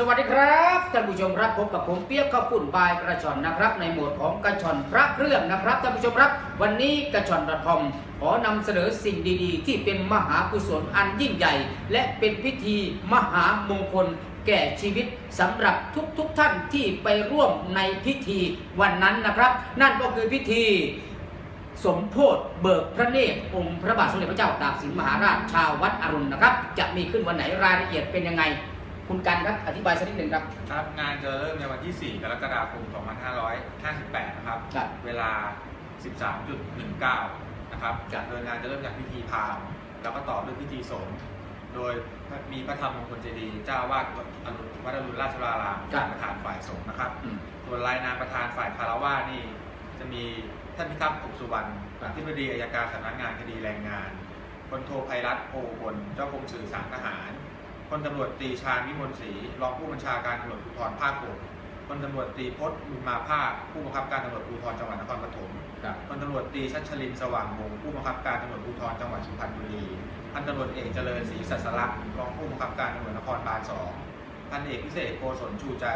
สวัสดีครับท่านผู้ชมครับพบกับผมเปียกข้าวปุ่นบายกระชอนนะครับ ในโหมดของกระชอนพระเครื่องนะครับท่านผู้ชมครับ วันนี้กระชอน .com ขอนำเสนอสิ่งดีๆ ที่เป็นมหากุศลอันยิ่งใหญ่ และเป็นพิธีมหามงคลแก่ชีวิตสำหรับทุกๆทท่านที่ไปร่วมในพิธีวันนั้นนะครับ นั่นก็คือพิธีสมโพธิเบิกพระเนตรองค์พระบาทสมเด็จพระเจ้าตากสินมหาราชชาววัดอรุณนะครับ จะมีขึ้นวันไหนรายละเอียดเป็นยังไง คุณกันครับอธิบายสักนิดหนึ่งครับ ครับ งานจะเริ่มในวันที่ 4 กรกฎาคม 2558 นะครับ ครับเวลา 13.19 นะครับครับ โดยงานจะเริ่มจากพิธีพราหมณ์แล้วก็ต่อด้วยพิธีสงฆ์โดยมีพระธรรมมงคลเจดีย์เจ้าอาวาสวัดอรุณวัดอรุณราชวรารามเป็นประธานฝ่ายสงฆ์นะครับ อืม ส่วนรายนามประธานฝ่ายคารวะนี่จะมีท่านพิทักษ์อุสุวรรณครับ ที่บดีอายการสำนักงานคดีแรงงานพลโทไพรัตน์โพบลเจ้ากรมสื่อสารทหาร พลตำรวจตรีชาญวิมลศรีรองผู้บัญชาการตำรวจภูธรภาคหกพลตำรวจตรีพจน์บุญมาภาคผู้บังคับการตำรวจภูธรจังหวัดนครปฐมครับพลตำรวจตรีชัชลินสว่างวงศ์ผู้บังคับการตำรวจภูธรจังหวัดสุพรรณบุรีพันตำรวจเอกเจริญศรีสัสลักษณ์รองผู้บังคับการตำรวจนครบาลสองพันเอกพิเศษโกศลชูใจ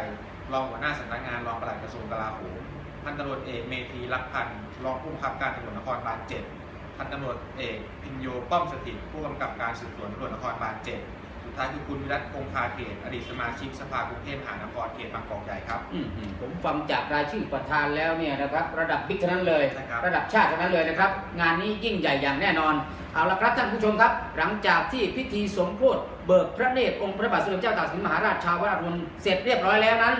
รองหัวหน้าสำนักงานรองปลัดกระทรวงกลาโหมพันตำรวจเอกเมธีรักพันธ์รองผู้บังคับการตำรวจนครบาลเจ็ดพันตำรวจเอกพินโยป้อมสถิตผู้กำกับการสืบสวนตำรวจนครบาลเจ็ด สุดท้ายคือคุณวิรัตคงคาเขตอดีตสมาชิกสภากรุงเทพมหานครเขตบางกอกใหญ่ครับ อืมอืมผมฟังจากรายชื่อประธานแล้วเนี่ยนะครับระดับบิ๊กทั้งนั้นเลย ใช่ครับ ระดับชาติทั้งนั้นเลยนะครับ งานนี้ยิ่งใหญ่อย่างแน่นอน เอาละครับท่านผู้ชมครับ หลังจากที่พิธีสมโพธิเบิกพระเนตรองค์พระบาทสมเด็จเจ้าตากสินมหาราชชาววัดอรุณเสร็จเรียบร้อยแล้วนั้น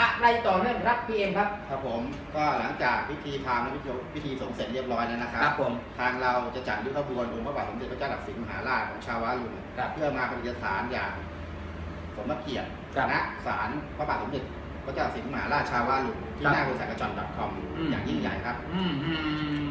อะไรต่อเนื่องครับพี่เอ็มครับ ครับผมก็หลังจากพิธีพราหมณ์และพิธีพิธีสงฆ์เสร็จเรียบร้อยแล้วนะครับครับผมทางเราจะจัดยุทธขบวนองค์พระบาทสมเด็จพระเจ้าตากสินมหาราชของชาววารุณครับ เพื่อมาประดิษฐานอย่างสมเกียรติครับณศาลพระบาทสมเด็จพระเจ้าตากสินมหาราชชาววารุณที่ครับหน้าบริษัทกระจอน .com อืม อย่างยิ่งใหญ่ครับ อืมอื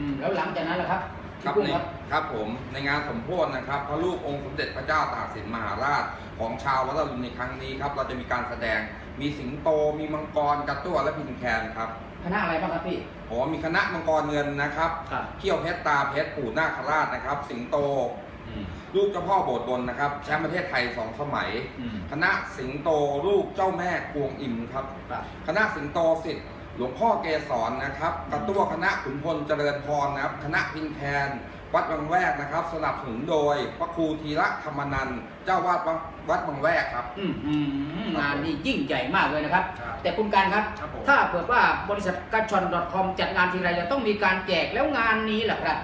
มแล้วหลังจากนั้นล่ะครับ ครับพี่กุ้งในครับครับผมในงานสมโพธินะครับพระลูกองค์สมเด็จพระเจ้าตากสินมหาราชของชาววัดอรุณในครั้งนี้ครับเราจะมีการแสดงมีสิงโต มีมังกรกระตั้วและพินแคนครับคณะอะไรบ้างครับพี่ผมมีคณะมังกรเงินนะครับครับเขี้ยวเพชรตาเพชรปู่นาคราชนะครับ สิงโตลูกเจ้าพ่อโบสถ์บนนะครับแชมป์ประเทศไทยสองสมัยอืมคณะสิงโตลูกเจ้าแม่กวงอิมครับครับคณะสิงโตสิทธิ์ หลวงพ่อเกศรนะครับกระตั้วคณะขุนพลเจริญพรนะครับ คณะพินแคนวัดบางแวกนะครับ สนับสนุนโดยพระครูธีระธรรมนันท์เจ้าวาดวัดบางแวกครับ อืมอืมงานนี้ยิ่งใหญ่มากเลยนะครับ ครับแต่คุณการครับ ครับผม ถ้าเกิดว่าบริษัทกัชชอน .com จัดงานทีไรจะต้องมีการแจกแล้วงานนี้แหละครับ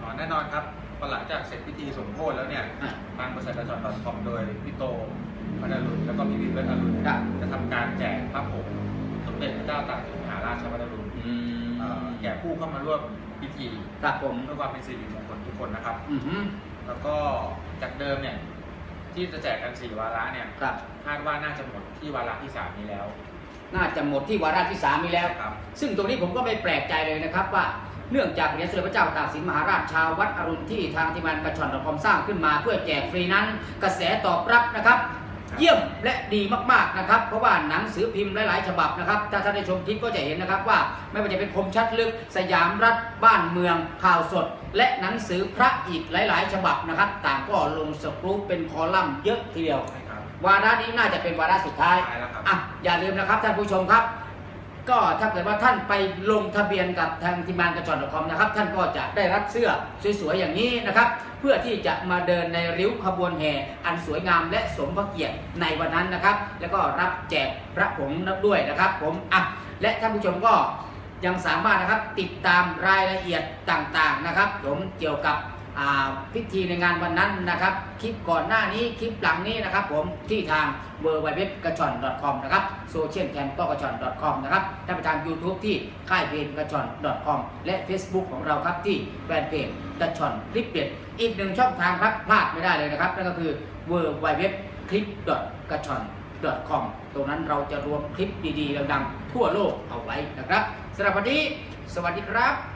อ๋อแน่นอนครับพอหลังจากเสร็จพิธีสมโภชแล้วเนี่ย อะทางบริษัทกระจอนดอทคอมโดยพี่โตพันอรุณแล้วก็พี่วิทย์เวชอรุณครับ จะทำการแจกพระผง สมเด็จพระเจ้าตากสินมหาราชวัดอรุณอืเอ่อแก่ผู้เข้ามาร่วมพิธีครับผมเพื่อความเป็นสิริมงคลทุกคนนะครับ อือหือแล้วก็จากเดิมเนี่ยที่จะแจกกันสี่วาระเนี่ยครับ คาดว่าน่าจะหมดที่วาระที่สามนี้แล้วน่าจะหมดที่วาระที่สามนี้แล้วครับ ซึ่งตรงนี้ผมก็ไม่แปลกใจเลยนะครับว่าเนื่องจากเหรียญสมเด็จพระเจ้าตากสินมหาราชชาววัดอรุณที่ทางทีมงานกระชอนคอมสร้างขึ้นมาเพื่อแจกฟรีนั้น กระแสตอบรับนะครับครับ เยี่ยมและดีมากๆนะครับ เพราะว่าหนังสือพิมพ์หลายๆ ฉบับนะครับ ถ้าท่านได้ชมคลิปก็จะเห็นนะครับว่า ไม่ว่าจะเป็นคมชัดลึกสยามรัฐบ้านเมืองข่าวสด และหนังสือพระอีกหลาย ๆ ฉบับนะครับ ต่างก็ลงสกรูปเป็นคอลัมน์เยอะทีเดียวใช่ครับวาระนี้น่าจะเป็นวาระสุดท้ายใช่แล้วครับอะอย่าลืมนะครับท่านผู้ชมครับ ก็ถ้าเกิดว่าท่านไปลงทะเบียนกับทางทีมงานกระจอนคอมนะครับ ท่านก็จะได้รับเสื้อสวยๆอย่างนี้นะครับ เพื่อที่จะมาเดินในริ้วขบวนแห่อันสวยงามและสมพระเกียรติในวันนั้นนะครับ แล้วก็รับแจกพระผงนับด้วยนะครับ ผมอะและท่านผู้ชมก็ยังสามารถนะครับติดตามรายละเอียดต่างๆนะครับ ผมเกี่ยวกับ พิธีในงานวันนั้นนะครับ คลิปก่อนหน้านี้คลิปหลังนี้นะครับ ผมที่ทาง w w w กระชอน .com นะครับโซเชียลแคมก็กระชอน .com นะครับถ้าไปทาง YouTube ที่ค่ายเพลงกระชอน .com และ Facebook ของเราครับที่แฟนเพจกระชอนคลิปเด็ดอีกหนึ่งช่องทางครับพลาดไม่ได้เลยนะครับ นั่นก็คือ w w w คลิปกระชอน .com ตรงนั้นเราจะรวมคลิปดีๆดังๆทั่วโลกเอาไว้นะครับสำหรับวันนี้สวัสดีครับ